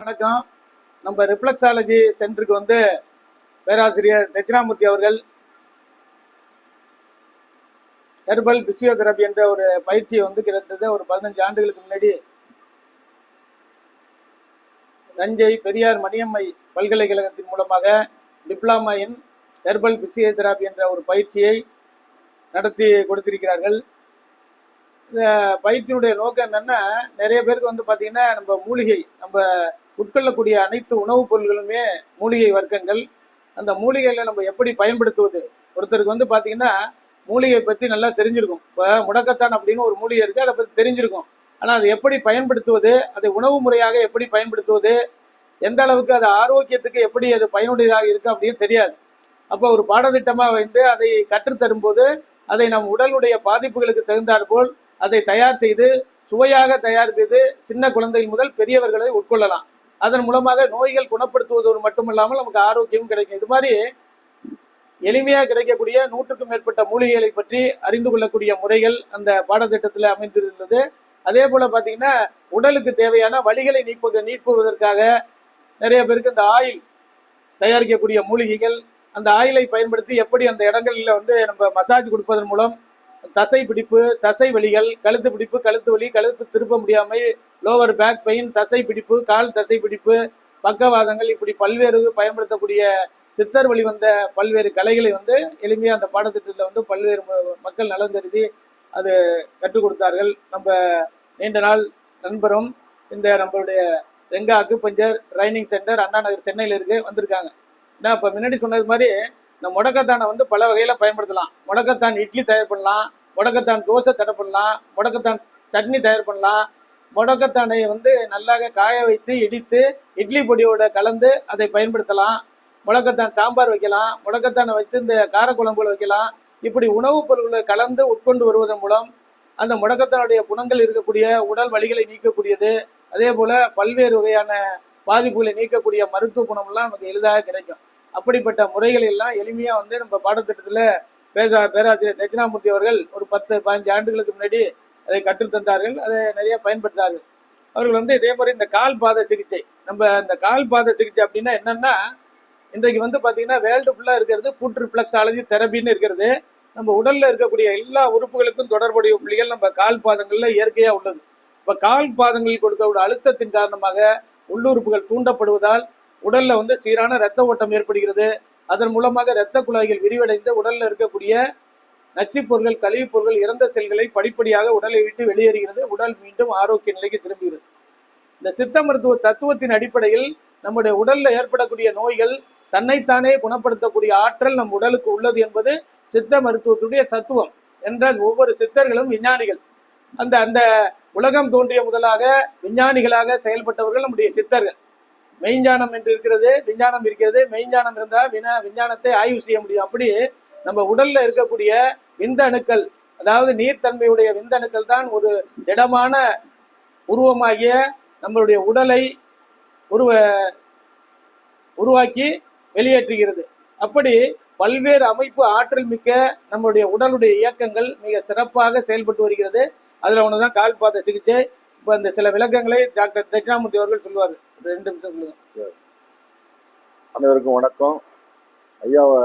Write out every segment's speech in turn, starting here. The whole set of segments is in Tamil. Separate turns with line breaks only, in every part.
வணக்கம். நம்ம ரிஃப்ளெக்ஸாலஜி சென்டருக்கு வந்து பேராசிரியர் தட்சிணாமூர்த்தி அவர்கள் ஹெர்பல் பிசியோதெரபி என்ற ஒரு பயிற்சியை வந்து கிட்டத்தட்ட ஒரு பதினஞ்சு ஆண்டுகளுக்கு முன்னாடி தஞ்சை பெரியார் மணியம்மை பல்கலைக்கழகத்தின் மூலமாக டிப்ளமா இன் ஹெர்பல் பிசியோதெரபி என்ற ஒரு பயிற்சியை நடத்தி கொடுத்திருக்கிறார்கள். இந்த பயிற்சியினுடைய நோக்கம் என்னென்னா நிறைய பேருக்கு வந்து பார்த்தீங்கன்னா நம்ம மூலிகை நம்ம உட்கொள்ளக்கூடிய அனைத்து உணவுப் பொருள்களுமே மூலிகை வர்க்கங்கள். அந்த மூலிகைகளை நம்ம எப்படி பயன்படுத்துவது? ஒருத்தருக்கு வந்து பார்த்தீங்கன்னா மூலிகை பற்றி நல்லா தெரிஞ்சிருக்கும். இப்போ முடக்கத்தான் அப்படின்னு ஒரு மூலிகை இருக்குது அதை பற்றி தெரிஞ்சிருக்கும். ஆனால் அதை எப்படி பயன்படுத்துவது? அதை உணவு முறையாக எப்படி பயன்படுத்துவது? எந்த அளவுக்கு அது ஆரோக்கியத்துக்கு எப்படி அது பயனுடையதாக இருக்குது அப்படின்னு தெரியாது. அப்போ ஒரு பாடத்திட்டமாக வந்து அதை கற்றுத்தரும்போது அதை நம் உடலுடைய பாதிப்புகளுக்கு தகுந்தாற்போல் அதை தயார் செய்து சுவையாக தயார் செய்து சின்ன குழந்தைகள் முதல் பெரியவர்களை உட்கொள்ளலாம். அதன் மூலமாக நோய்கள் குணப்படுத்துவதோடு மட்டுமல்லாமல் நமக்கு ஆரோக்கியமும் கிடைக்கும். இது மாதிரி எளிமையாக கிடைக்கக்கூடிய நூற்றுக்கும் மேற்பட்ட மூலிகைகளை பற்றி அறிந்து கொள்ளக்கூடிய முறைகள் அந்த பாடத்திட்டத்தில் அமைந்திருந்தது. அதே போல பார்த்தீங்கன்னா உடலுக்கு தேவையான வழிகளை நீப்பது நீட்புவதற்காக நிறைய பேருக்கு இந்த ஆயில் தயாரிக்கக்கூடிய மூலிகைகள் அந்த ஆயிலை பயன்படுத்தி எப்படி அந்த இடங்களில் வந்து நம்ம மசாஜ் கொடுப்பதன் மூலம் தசை பிடிப்பு தசை வலிகள் கழுத்து பிடிப்பு கழுத்து வலி கழுத்து திருப்ப முடியாமை லோவர் பேக் பெயின் தசை பிடிப்பு கால் தசை பிடிப்பு பக்கவாதங்கள் இப்படி பல்வேறு பயன்படுத்தக்கூடிய சித்தர் வழி வந்த பல்வேறு கலைகளை வந்து எளிமையாக அந்த பாடத்திட்டத்தில் வந்து பல்வேறு மக்கள் நலன் கருதி அது கற்றுக் கொடுத்தார்கள். நம்ம நீண்ட நாள் நண்பரும் இந்த நம்மளுடைய Renga acupuncture training centre Anna Nagar சென்னையில் இருக்கு வந்திருக்காங்க. ஏன்னா இப்போ முன்னாடி சொன்னது மாதிரி இந்த முடக்கத்தானை வந்து பல வகையில் பயன்படுத்தலாம். முடக்கத்தான் இட்லி தயார் பண்ணலாம் முடக்கத்தான் தோசை தடை பண்ணலாம் முடக்கத்தான் சட்னி தயார் பண்ணலாம் முடக்கத்தானையை வந்து நல்லாக காய வைத்து இடித்து இட்லி பொடியோட கலந்து அதை பயன்படுத்தலாம். முடக்கத்தான் சாம்பார் வைக்கலாம். முடக்கத்தானை வைத்து இந்த காரக்குழம்புகள் வைக்கலாம். இப்படி உணவுப் பொருட்களை கலந்து உட்கொண்டு வருவதன் மூலம் அந்த முடக்கத்தானுடைய குணங்கள் இருக்கக்கூடிய உடல் வலிகளை நீக்கக்கூடியது. அதே போல் பல்வேறு வகையான பாதிப்புகளை நீக்கக்கூடிய மருத்துவ குணமெல்லாம் நமக்கு எளிதாக கிடைக்கும். அப்படிப்பட்ட முறைகள் எல்லாம் எளிமையாக வந்து நம்ம பாடத்திட்டத்தில் பேசா பேராசிரியர் தட்சிணாமூர்த்தி அவர்கள் ஒரு பத்து பதினஞ்சு ஆண்டுகளுக்கு முன்னாடி அதை கற்றுத்தந்தார்கள் அதை நிறைய பயன்படுத்தார்கள் அவர்கள் வந்து இதே மாதிரி இந்த கால் பாத சிகிச்சை நம்ம இந்த கால் பாத சிகிச்சை அப்படின்னா என்னன்னா இன்றைக்கு வந்து பார்த்தீங்கன்னா வேர்ல்டு ஃபுல்லாக இருக்கிறது ஃபுட் ரிஃப்ளெக்ஸாலஜி தெரபின்னு இருக்கிறது. நம்ம உடல்ல இருக்கக்கூடிய எல்லா உறுப்புகளுக்கும் தொடர்புடைய புள்ளிகள் நம்ம கால் பாதங்களில் இயற்கையாக உள்ளது. இப்போ கால் பாதங்களில் கொடுக்கக்கூடிய அழுத்தத்தின் காரணமாக உள்ளுறுப்புகள் தூண்டப்படுவதால் உடலில் வந்து சீரான இரத்த ஓட்டம் ஏற்படுகிறது. அதன் மூலமாக இரத்த குழாய்கள் விரிவடைந்து உடலில் இருக்கக்கூடிய நச்சுப் பொருட்கள் கழிவுப் பொருட்கள் இறந்த செல்களை படிப்படியாக உடலை விட்டு வெளியேறுகிறது. உடல் மீண்டும் ஆரோக்கிய நிலைக்கு திரும்புகிறது. இந்த சித்த மருத்துவ தத்துவத்தின் அடிப்படையில் நம்முடைய உடல்ல ஏற்படக்கூடிய நோய்கள் தன்னைத்தானே குணப்படுத்தக்கூடிய ஆற்றல் நம் உடலுக்கு உள்ளது என்பது சித்த மருத்துவத்துடைய தத்துவம் என்றால் ஒவ்வொரு சித்தர்களும் விஞ்ஞானிகள். அந்த அந்த உலகம் தோன்றிய முதலாக விஞ்ஞானிகளாக செயல்பட்டவர்கள் நம்முடைய சித்தர்கள். மெய்ஞானம் என்று இருக்கிறது விஞ்ஞானம் இருக்கிறது. மெய்ஞானம் இருந்தால் வினா விஞ்ஞானத்தை ஆய்வு செய்ய முடியும். அப்படி நம்ம உடல்ல இருக்கக்கூடிய விந்தணுக்கள் அதாவது நீர்த்தன்மையுடைய விந்தணுக்கள் தான் ஒரு திடமான உருவமாகிய நம்மளுடைய உடலை உருவ உருவாக்கி வெளியேற்றுகிறது. அப்படி பல்வேறு அமைப்பு ஆற்றல் மிக்க நம்மளுடைய உடலுடைய இயக்கங்கள் மிக சிறப்பாக செயல்பட்டு வருகிறது. அதில் ஒன்று தான் கால் பாத சிகிச்சை. இப்போ அந்த சில விளக்கங்களை டாக்டர் தட்சிணாமூர்த்தி அவர்கள் சொல்லுவார். ரெண்டு நிமிஷம் சொல்லுங்கள்
அனைவருக்கும் வணக்கம். ஐயாவை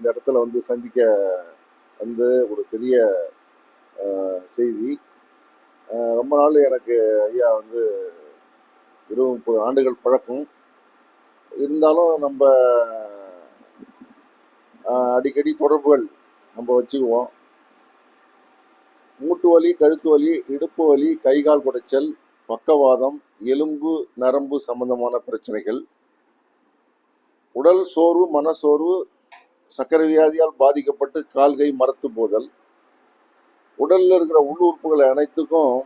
இந்த இடத்துல வந்து சந்திக்க வந்து ஒரு பெரிய செய்தி. ரொம்ப நாள் எனக்கு ஐயா வந்து இருபது முப்பது ஆண்டுகள் பழக்கம். இருந்தாலும் நம்ம அடிக்கடி தொடர்புகள் நம்ம வச்சுக்குவோம். மூட்டு வலி கழுத்து வலி இடுப்பு வலி கை கால் குடைச்சல் பக்கவாதம் எலும்பு நரம்பு சம்பந்தமான பிரச்சனைகள். உடல் சோர்வு மனசோர்வு சக்கரை வியாதியால் பாதிக்கப்பட்டு கால் கை மரத்து போதல். உடலில் இருக்கிற உள்ளுறுப்புகள் அனைத்துக்கும்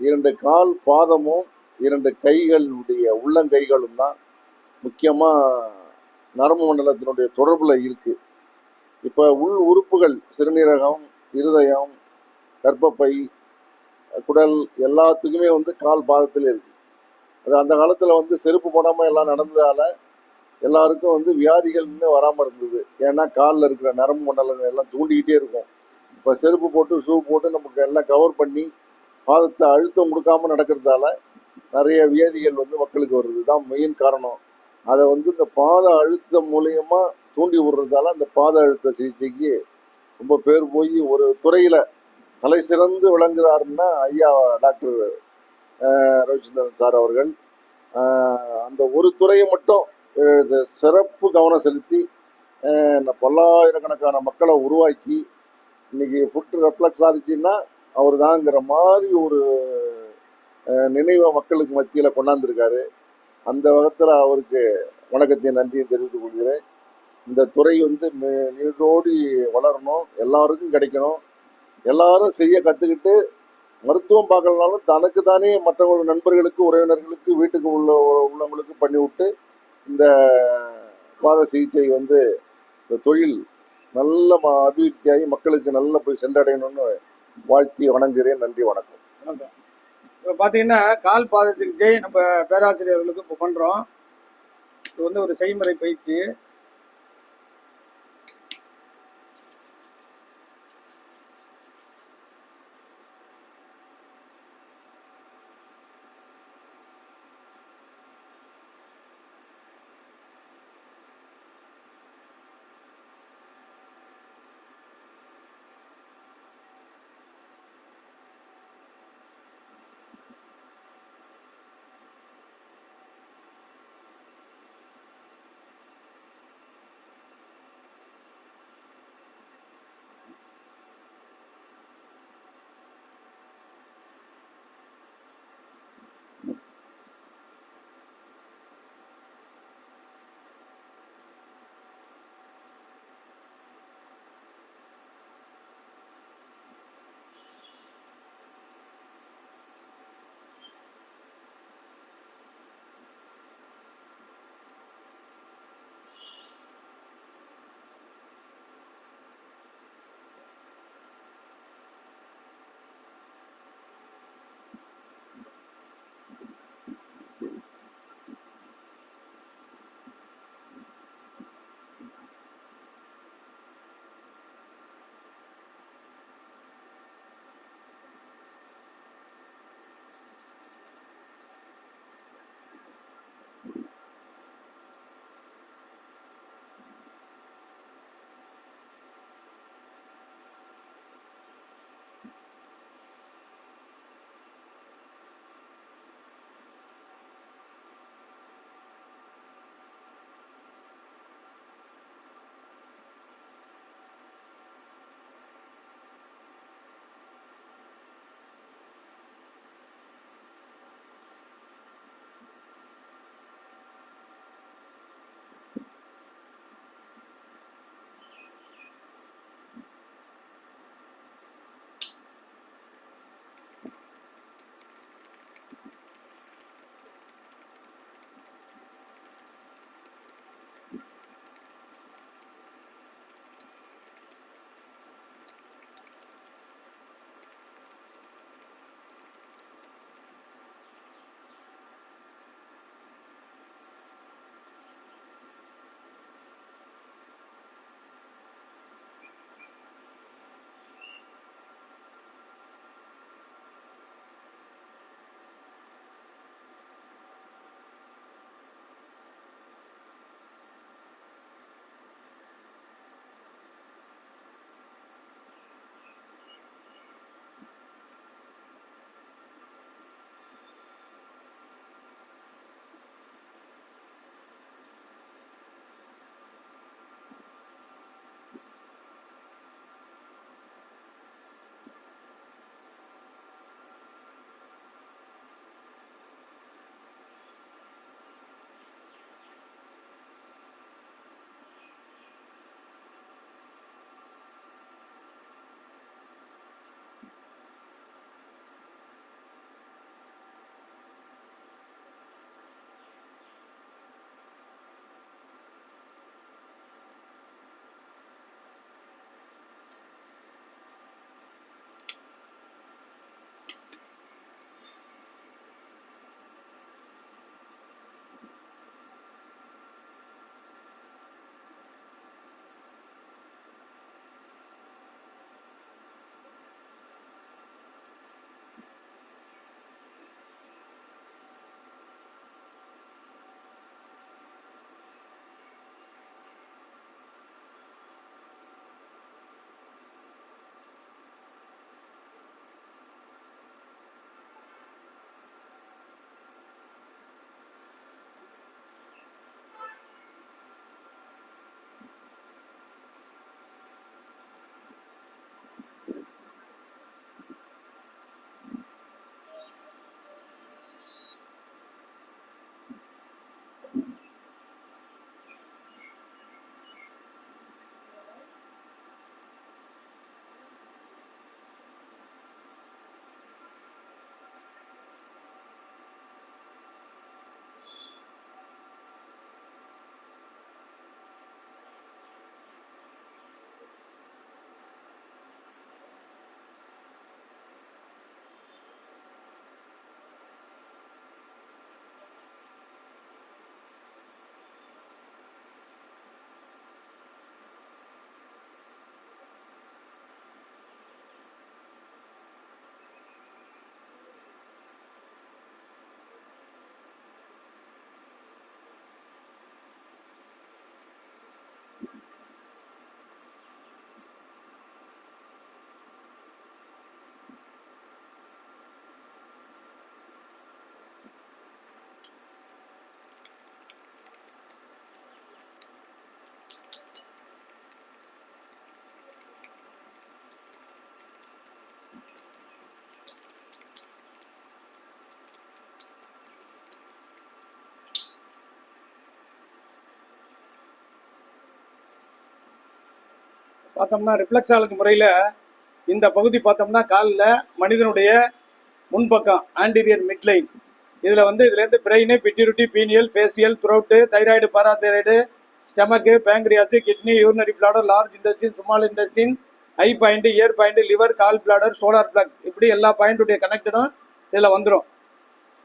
இரண்டு கால் பாதமும் இரண்டு கைகளுடைய உள்ளங்கைகளும் தான் முக்கியமாக நரம்பு மண்டலத்தினுடைய தொடர்பில் இருக்குது இப்போ உள் உறுப்புகள் சிறுநீரகம் இருதயம் கர்ப்பப்பை குடல் எல்லாத்துக்குமே வந்து கால் பாதத்தில் இருக்குது அது அந்த காலத்தில் வந்து செருப்பு போடாமல் எல்லாம் நடந்ததால் எல்லாருக்கும் வந்து வியாதிகள் இன்னும் வராமல் இருந்தது. ஏன்னா காலில் இருக்கிற நரம்பு மண்டலங்கள் எல்லாம் தூண்டிக்கிட்டே இருக்கும். இப்போ செருப்பு போட்டு ஷூ போட்டு நமக்கு எல்லாம் கவர் பண்ணி பாதத்தை அழுத்தம் கொடுக்காம நடக்கிறதால நிறைய வியாதிகள் வந்து மக்களுக்கு வருது. தான் மெயின் காரணம். அதை வந்து இந்த பாத அழுத்தம் மூலயமா தூண்டி விடுறதால அந்த பாத அழுத்த சிகிச்சைக்கு ரொம்ப பேர் போய் ஒரு துறையில் தலை சிறந்து விளங்குறாருன்னா ஐயா டாக்டர் ரவிச்சந்திரன் சார் அவர்கள். அந்த ஒரு துறையை மட்டும் சிறப்பு கவனம் செலுத்தி இந்த பல்லாயிரக்கணக்கான மக்களை உருவாக்கி இன்னைக்கு ஃபுட் ரெஃப்ளக்ஸ் ஆச்சுன்னா அவர் தாங்கிற மாதிரி ஒரு நினைவை மக்களுக்கு மத்தியில் கொண்டாந்துருக்காரு. அந்த வகத்தில் அவருக்கு வணக்கத்தையும் நன்றியும் தெரிவித்துக் கொள்கிறேன். இந்த துறை வந்து நீரோடி வளரணும் எல்லாருக்கும் கிடைக்கணும். எல்லாரும் செய்ய கற்றுக்கிட்டு மருத்துவம் பார்க்கலனாலும் தனக்கு தானே மற்றவங்க நண்பர்களுக்கு உறவினர்களுக்கு வீட்டுக்கு உள்ள உள்ளவங்களுக்கு பண்ணி விட்டு இந்த பாத சிகிச்சை வந்து இந்த தொழில் நல்ல ம- அபிவிருத்தியாகி மக்களுக்கு நல்ல போய் சென்றடையணும்னு வாழ்த்தி வணங்குகிறேன். நன்றி வணக்கம்.
வணக்கம். இப்போ பார்த்தீங்கன்னா கால் பாத சிகிச்சை நம்ம பேராசிரியர்களுக்கு இப்போ பண்ணுறோம் இது வந்து ஒரு செய்முறை பயிற்சி. பார்த்தோம்னா ரிஃப்ளெக்ஸாலஜி முறையில் இந்த பகுதி பார்த்தோம்னா காலில் மனிதனுடைய முன்பக்கம் ஆன்டீரியர் மிட்லைன் இதில் வந்து இதுலேருந்து brain pituitary pineal facial throat thyroid parathyroid stomach pancreas kidney urinary bladder large intestine small intestine eye point ear point liver gall bladder solar plexus இப்படி எல்லா பாயிண்ட்டுடைய கனெக்டடும் இதில் வந்துடும்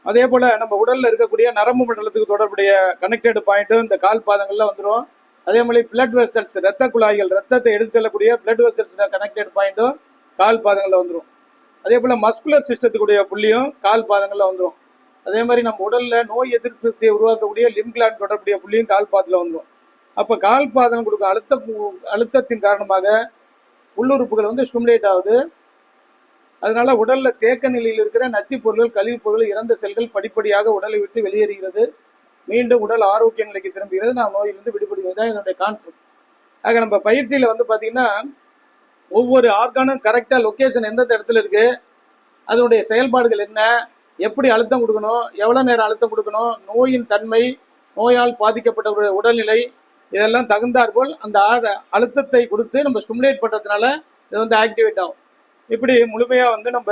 அதே போல் நம்ம உடலில் இருக்கக்கூடிய நரம்பு மண்டலத்துக்கு தொடர்புடைய கனெக்டட் பாயிண்ட்டும் இந்த கால் பாதங்களில் வந்துடும் அதே மாதிரி பிளட் வெசல்ஸ் ரத்த குழாய்கள் ரத்தத்தை எடுத்து செல்லக்கூடிய பிளட் வெசல்ஸ் கனெக்டட் பாயிண்ட்டும் கால் பாதங்களில் வந்துடும் அதே போல் மஸ்குலர் சிஸ்டத்துக்குடைய புள்ளியும் கால் பாதங்களில் வந்துடும் அதே மாதிரி நம்ம உடலில் நோய் எதிர்ப்பு சக்தியை உருவாக்கக்கூடிய லிம் கிளாண்ட் தொடர்புடைய புள்ளியும் கால் பாதத்தில் வந்துடும் அப்போ கால் பாதம் கொடுக்கும் அழுத்த அழுத்தத்தின் காரணமாக உள்ளுறுப்புகள் வந்து ஸ்டிமுலேட் ஆகுது. அதனால உடல்ல தேக்க நிலையில் இருக்கிற நச்சுப் பொருள்கள் கழிவுப் பொருள் இறந்த செல்கள் படிப்படியாக உடலை விட்டு வெளியேறுகிறது. மீண்டும் உடல் ஆரோக்கிய நிலைக்கு திரும்புகிறது. நாம் நோயிலிருந்து விடுபடுவது தான் இதனுடைய கான்செப்ட் ஆக நம்ம பயிற்சியில் வந்து பார்த்தீங்கன்னா ஒவ்வொரு ஆர்கானும் கரெக்டாக லொக்கேஷன் எந்தெந்த இடத்துல இருக்கு அதனுடைய செயல்பாடுகள் என்ன எப்படி அழுத்தம் கொடுக்கணும் எவ்வளோ நேரம் அழுத்தம் கொடுக்கணும் நோயின் தன்மை நோயால் பாதிக்கப்பட்ட ஒரு உடல்நிலை இதெல்லாம் தகுந்தாற்போல் அந்த அழுத்தத்தை கொடுத்து நம்ம ஸ்டிமுலேட் பண்ணுறதுனால இது வந்து ஆக்டிவேட் ஆகும். இப்படி முழுமையாக வந்து நம்ம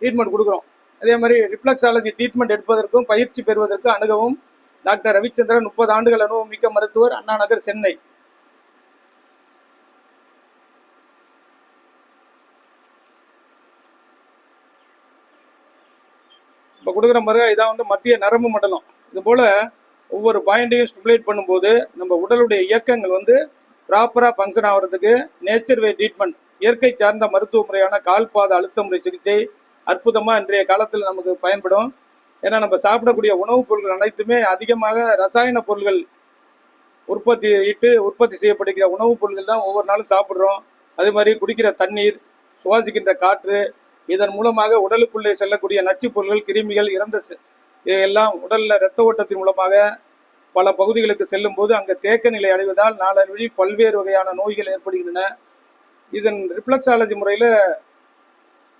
ட்ரீட்மெண்ட் கொடுக்குறோம். அதே மாதிரி ரிஃப்ளெக்ஸாலஜி ட்ரீட்மெண்ட் எடுப்பதற்கும் பயிற்சி பெறுவதற்கும் அணுகவும் டாக்டர் ரவிச்சந்திரன் முப்பது ஆண்டுகள் அனுபவம் மிக்க மருத்துவர் அண்ணா நகர் சென்னை. இப்போ கொடுக்குற முறை இதான் வந்து மத்திய நரம்பு மண்டலம். இது போல் ஒவ்வொரு பாயிண்டையும் ஸ்டிமுலேட் பண்ணும்போது நம்ம உடலுடைய இயக்கங்கள் வந்து ப்ராப்பராக ஃபங்க்ஷன் ஆகிறதுக்கு நேச்சர் வே ட்ரீட்மெண்ட் இயற்கை சார்ந்த மருத்துவ முறையான கால்பாத அழுத்த முறை சிகிச்சை அற்புதமாக இன்றைய காலத்தில் நமக்கு பயன்படும். ஏன்னா நம்ம சாப்பிடக்கூடிய உணவுப் பொருட்கள் அனைத்துமே அதிகமாக ரசாயன பொருட்கள் உற்பத்தி இட்டு உற்பத்தி செய்யப்படுகிற உணவுப் பொருட்கள் தான் ஒவ்வொரு நாளும் சாப்பிட்றோம். அதே மாதிரி குடிக்கிற தண்ணீர் சுவாசிக்கின்ற காற்று இதன் மூலமாக உடலுக்குள்ளே செல்லக்கூடிய நச்சுப் பொருட்கள் கிருமிகள் இறந்த எல்லாம் உடலில் இரத்த ஓட்டத்தின் மூலமாக பல பகுதிகளுக்கு செல்லும் போது அங்கே தேக்க நிலை அடைவதால் நாளவழி பல்வேறு வகையான நோய்கள் ஏற்படுகின்றன. இதன் ரிப்ளக்ஸாலஜி முறையில்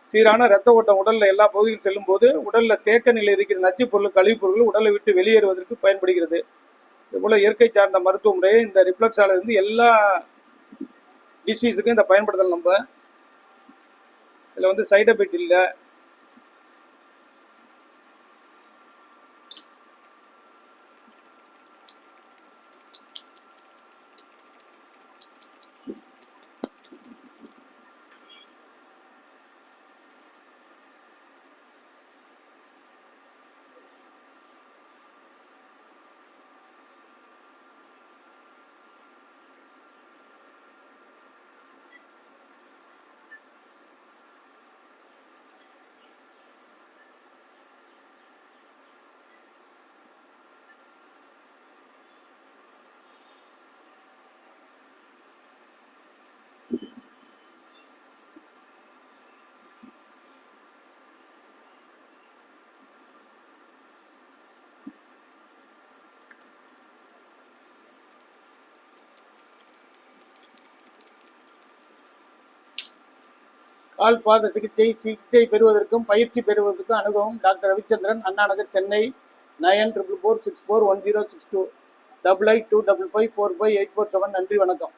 சீரான இரத்த ஓட்டம் உடல்ல எல்லா பகுதியும் செல்லும் போது உடல்ல தேக்க நிலை இருக்கிற நச்சு பொருள் கழிவுப் பொருட்கள் உடலை விட்டு வெளியேறுவதற்கு பயன்படுகிறது. இதுபோல இயற்கை சார்ந்த மருத்துவ முறையை இந்த ரிஃப்ளெக்ஸாலஜி இருந்து எல்லா டிசீஸுக்கும் இதை பயன்படுத்தலாம் நம்ம. இதில் வந்து சைட் எஃபெக்ட் இல்லை. கால் பாத சிகிச்சை சிகிச்சை பெறுவதற்கும் பயிற்சி பெறுவதற்கும் அணுகவும் doctor Ravichandran Anna Nagar Chennai nine triple four six four one zero six two double eight two double five four five eight four seven நன்றி வணக்கம்.